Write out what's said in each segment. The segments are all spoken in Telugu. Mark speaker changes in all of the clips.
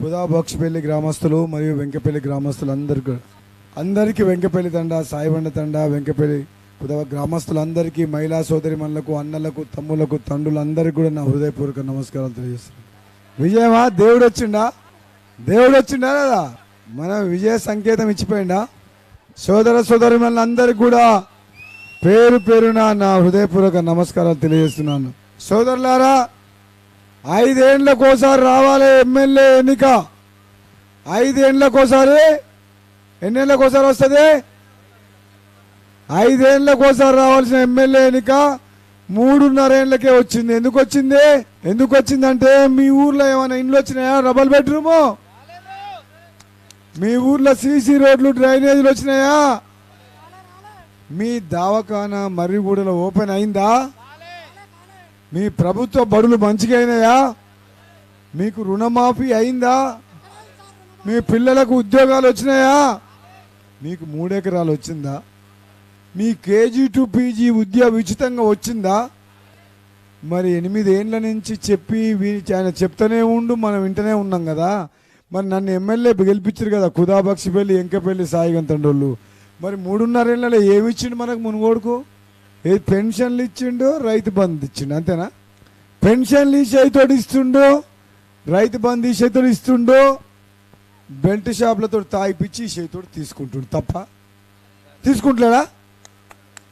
Speaker 1: కుదాబాక్షపల్లి గ్రామస్తులు మరియు వెంకపల్లి గ్రామస్తులు అందరికీ అందరికీ వెంకపల్లి తండ సాయిబండ తండ వెంకపల్లి కుదా గ్రామస్తులందరికీ మహిళా సోదరిమణులకు అన్నలకు తమ్ములకు తండ్రులందరికీ కూడా నా హృదయపూర్వక నమస్కారాలు తెలియజేస్తున్నాను. విజయమా? దేవుడు వచ్చిండా? దేవుడు వచ్చిండా కదా మన విజయ సంకేతం ఇచ్చిపోయిండా? సోదర సోదరిమణులందరికీ కూడా పేరు పేరున నా హృదయపూర్వక నమస్కారాలు తెలియజేస్తున్నాను. సోదరులారా ఐదేండ్లకోసారి రావాలి ఎమ్మెల్యే ఎన్నిక. ఐదేండ్లకోసారి ఎన్నేళ్ళకోసారి వస్తుంది? ఐదేండ్లకోసారి రావాల్సిన ఎమ్మెల్యే ఎన్నిక మూడున్నరేండ్లకే వచ్చింది. ఎందుకు వచ్చింది ఎందుకు వచ్చిందంటే మీ ఊర్లో ఏమైనా ఇండ్లు వచ్చినాయా? Double bedroom? మీ ఊర్లో సీసీ రోడ్లు డ్రైనేజీలు వచ్చినాయా? మీ దవాఖానా మర్రిగూడలో ఓపెన్ అయిందా? మీ ప్రభుత్వ బడులు మంచిగా మీకు రుణమాఫీ అయిందా? మీ పిల్లలకు ఉద్యోగాలు వచ్చినాయా? మీకు మూడెకరాలు వచ్చిందా? మీ కేజీ టు పీజీ విద్య ఉచితంగా వచ్చిందా? మరి ఎనిమిదేండ్ల నుంచి చెప్పి వీ- ఆయన చెప్తూనే ఉండు మనం వింటనే ఉన్నాం కదా. మరి నన్ను ఎమ్మెల్యే గెలిపించారు కదా కుదాబక్షిపల్లి ఎంకపల్లి సాయిగంతండోళ్ళు. మరి మూడున్నరేళ్ళలో ఏమిచ్చిండు మనకు మునుగోడుకు? ఏ పెన్షన్లు ఇచ్చిండు రైతు బంధు ఇచ్చిండు అంతేనా? పెన్షన్లు ఈ చేతితో ఇస్తుండు రైతు బంధు ఈ చేతితో ఇస్తుండు బెల్ట్ షాపులతో తాగిపిచ్చి ఈ చేతితో తీసుకుంటుండు తప్ప. తీసుకుంటున్నాడా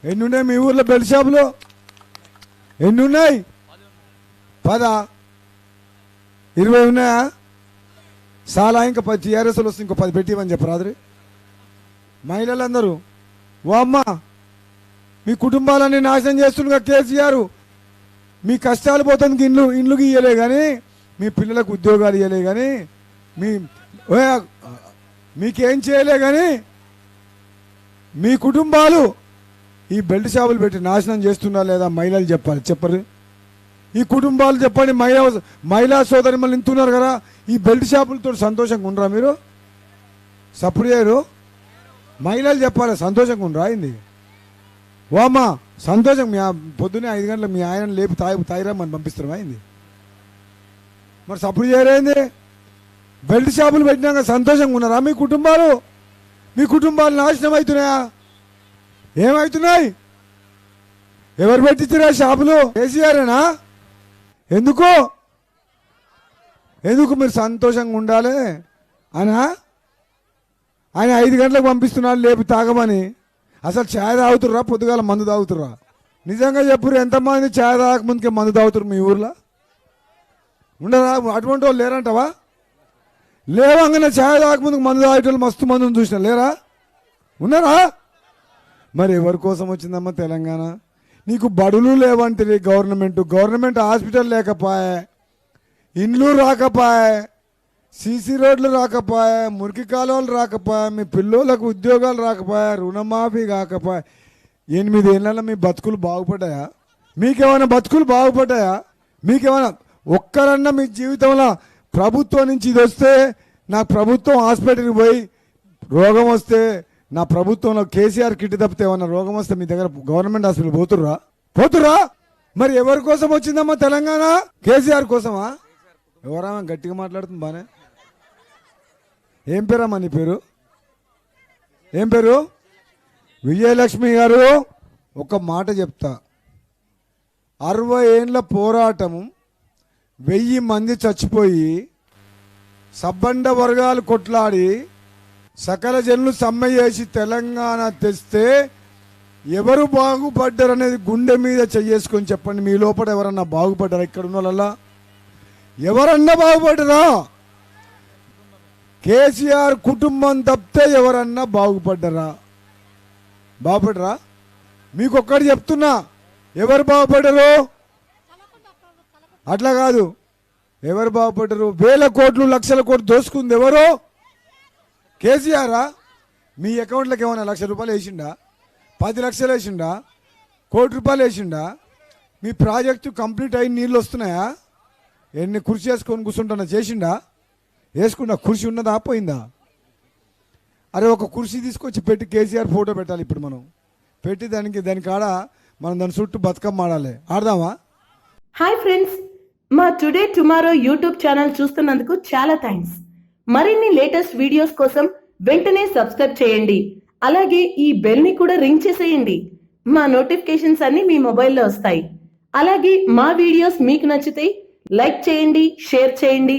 Speaker 1: ఎన్ని ఉన్నాయి మీ ఊర్లో బెల్ట్ షాపులు? ఎన్ని ఉన్నాయి పదా. ఇరవై ఉన్నాయా? చాలా ఇంకా పది టీఆర్ఎస్లు వస్తుంది ఇంకో పది పెట్టివని చెప్పరాదరి మహిళలందరూ ఓ అమ్మ మీ కుటుంబాలన్నీ నాశనం చేస్తుండగా కేసీఆర్. మీ కష్టాలు పోతుంది ఇండ్లు ఇండ్లుకి ఇయ్యలే కానీ మీ పిల్లలకు ఉద్యోగాలు ఇవ్వలే కానీ మీ ఓ, మీకేం చేయలే కానీ మీ కుటుంబాలు ఈ బెల్ట్ షాపులు పెట్టి నాశనం చేస్తున్నా లేదా మహిళలు చెప్పాలి చెప్పరు ఈ కుటుంబాలు చెప్పండి మహిళా మహిళా సోదరి మళ్ళీ ఇంతున్నారు కదా ఈ బెల్ట్ షాపులతో సంతోషంగా ఉండరా మీరు? సప్పుడు చేయరు. మహిళలు చెప్పాలి సంతోషంగా ఉండరా అయింది ఓ సంతోషం. మీ పొద్దునే ఐదు గంటలు మీ ఆయన లేపి తాయి తాయిరమ్మని పంపిస్తున్నాం అయింది మరి సప్పుడు చేయరైంది బెల్ట్ షాపులు పెట్టినాక సంతోషంగా ఉన్నారా మీ కుటుంబాలు? మీ కుటుంబాలు నాశనం అవుతున్నాయా? ఏమవుతున్నాయి? ఎవరు పెట్టించారా షాపులు? కేసీఆర్నా? ఎందుకు? ఎందుకు మీరు సంతోషంగా ఉండాలి? అనా? ఆయన ఐదు గంటలకు పంపిస్తున్నాడు లేపి తాగమని. అసలు ఛాయ్ తాగుతుర్రా? పొద్దుగాల మందు తాగుతుర్రా? నిజంగా చెప్పురు ఎంతమంది ఛాయ్ తాగకముందుకే మందు తాగుతురు మీ ఊర్లో? ఉండరా? అటువంటి వాళ్ళు లేరంటవా? లేవంగానే ఛాయ్ తాగకముందుకు మందు తాగేటోళ్ళు మస్తు మందుని చూసిన. లేరా? ఉన్నారా? మరి ఎవరి కోసం వచ్చిందమ్మా తెలంగాణ? నీకు బడులు లేవంటే గవర్నమెంట్. Government hospital లేకపోయే. ఇండ్లు రాకపోయే. సీసీ రోడ్లు రాకపోయా మురికి కాలువలు రాకపోయా మీ పిల్లోలకు ఉద్యోగాలు రాకపోయా రుణమాఫీ కాకపోయా. ఎనిమిదేళ్ళలో మీ బతుకులు బాగుపడ్డాయా? మీకేమైనా బతుకులు బాగుపడ్డాయా? మీకేమైనా ఒక్కరన్నా మీ జీవితంలో ప్రభుత్వం నుంచి ఇది వస్తే నాకు ప్రభుత్వం హాస్పిటల్కి పోయి రోగం వస్తే నా ప్రభుత్వంలో కేసీఆర్ కిట్ తప్పితే ఏమన్నా రోగం వస్తే మీ దగ్గర గవర్నమెంట్ హాస్పిటల్ పోతుర్రా? పోతుర్రా? మరి ఎవరి కోసం వచ్చిందమ్మా తెలంగాణ? కేసీఆర్ కోసమా? ఎవరమ్మా గట్టిగా మాట్లాడుతుంది బానే? ఏం పేరమ్మా నీ పేరు? ఏం పేరు? విజయలక్ష్మి గారు ఒక మాట చెప్తా. అరవై ఏండ్ల పోరాటం వెయ్యి మంది చచ్చిపోయి సబ్బండ వర్గాలు కొట్లాడి సకల జనులు సమ్మె చేసి తెలంగాణ తెస్తే ఎవరు బాగుపడ్డారు అనేది గుండె మీద చెయ్యేసుకొని చెప్పండి. మీ లోపల ఎవరన్నా బాగుపడ్డారా? ఇక్కడ ఉన్న వాళ్ళ ఎవరన్నా బాగుపడ్డరా? కేసీఆర్ కుటుంబం తప్పితే ఎవరన్నా బాగుపడ్డరా? బాగుపడరా మీకు ఒక్కటి చెప్తున్నా. ఎవరు బాగుపడరు అట్లా కాదు. ఎవరు బాగుపడ్డరు? వేల కోట్లు లక్షల కోట్లు దోసుకుంది ఎవరు? కేసీఆరా? మీ అకౌంట్లోకి ఏమైనా లక్ష రూపాయలు వేసిండా? పది లక్షలు వేసిండా? కోటి రూపాయలు వేసిండా? మీ ప్రాజెక్టు కంప్లీట్ అయి నీళ్ళు వస్తున్నాయా? ఎన్ని కృషి చేసుకొని కూర్చుంటున్నా? చేసిండా? వేసుకున్న కుర్చీ ఉన్నదా? పోయిందా? అరే ఒక కుర్చీ తీసుకొచ్చి పెట్టి కేసీఆర్ ఫోటో పెట్టాలి ఇప్పుడు మనం. పెట్టి దానికి దాని కాడ మనం దాని చుట్టూ బతుకమ్మ ఆడాలి. ఆడదామా?
Speaker 2: హాయ్ ఫ్రెండ్స్ మా టుడే టుమారో యూట్యూబ్ ఛానల్ చూస్తున్నందుకు చాలా థ్యాంక్స్ మరిన్ని లేటెస్ట్ వీడియోస్ కోసం వెంటనే సబ్స్క్రైబ్ చేయండి. అలాగే ఈ బెల్ని కూడా రింగ్ చేసేయండి. మా నోటిఫికేషన్స్ అన్ని మీ మొబైల్లో వస్తాయి. అలాగే మా వీడియోస్ మీకు నచ్చితే లైక్ చేయండి షేర్ చేయండి.